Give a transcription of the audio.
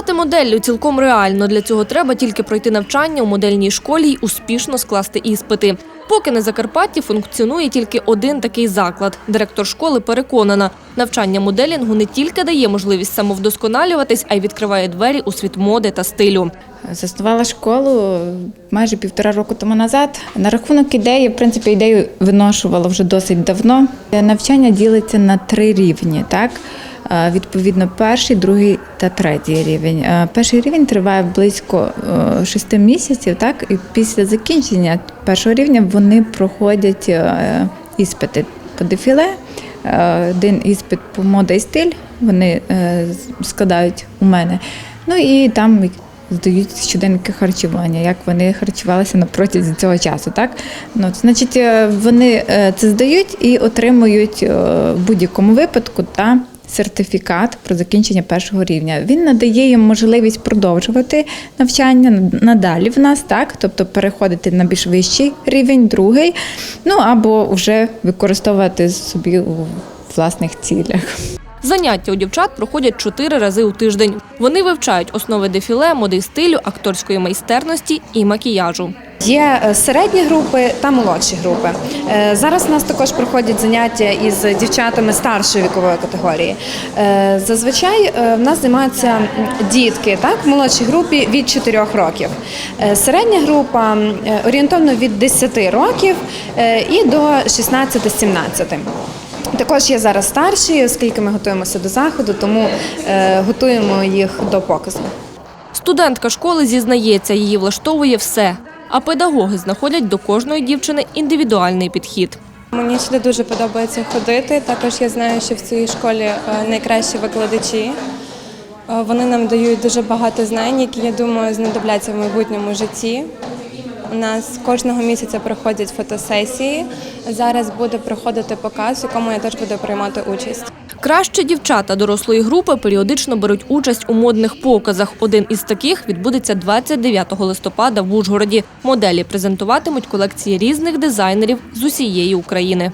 Стати моделлю цілком реально. Для цього треба тільки пройти навчання у модельній школі й успішно скласти іспити. Поки на Закарпатті функціонує тільки один такий заклад. Директор школи переконана, навчання моделінгу не тільки дає можливість самовдосконалюватись, а й відкриває двері у світ моди та стилю. Заснувала школу майже півтора року тому назад. На рахунок ідеї, в принципі, ідею виношувала вже досить давно. Навчання ділиться на три рівні. Так? Відповідно, перший, другий та третій рівень. Перший рівень триває близько е, шести місяців, так і після закінчення першого рівня вони проходять е, іспити по дефіле, е, один іспит по мода і стиль. Вони складають у мене. Ну і там здають щоденники харчування, як вони харчувалися на протязі цього часу. Так? Ну, значить, вони це здають і отримують в будь-якому випадку та сертифікат про закінчення першого рівня. Він надає їм можливість продовжувати навчання надалі в нас, так? тобто переходити на більш вищий рівень, другий, ну або вже використовувати собі у власних цілях. Заняття у дівчат проходять чотири рази у тиждень. Вони вивчають основи дефіле, моди стилю, акторської майстерності і макіяжу. Є е, середні групи та молодші групи. Е, Зараз у нас також проходять заняття із дівчатами старшої вікової категорії. Е, Зазвичай в нас займаються дітки так, в молодшій групі від 4 років. Середня група орієнтовно від 10 років і до 16-17. Також є зараз старші, оскільки ми готуємося до заходу, тому готуємо їх до показу. Студентка школи зізнається, її влаштовує все. А педагоги знаходять до кожної дівчини індивідуальний підхід. Мені сюди дуже подобається ходити. Також я знаю, що в цій школі е, найкращі викладачі. Е, Вони нам дають дуже багато знань, які я думаю знадобляться в майбутньому житті. У нас кожного місяця проходять фотосесії. Зараз буде проходити показ, в якому я теж буду приймати участь. Краще дівчата дорослої групи періодично беруть участь у модних показах. Один із таких відбудеться 29 листопада в Ужгороді. Моделі презентуватимуть колекції різних дизайнерів з усієї України.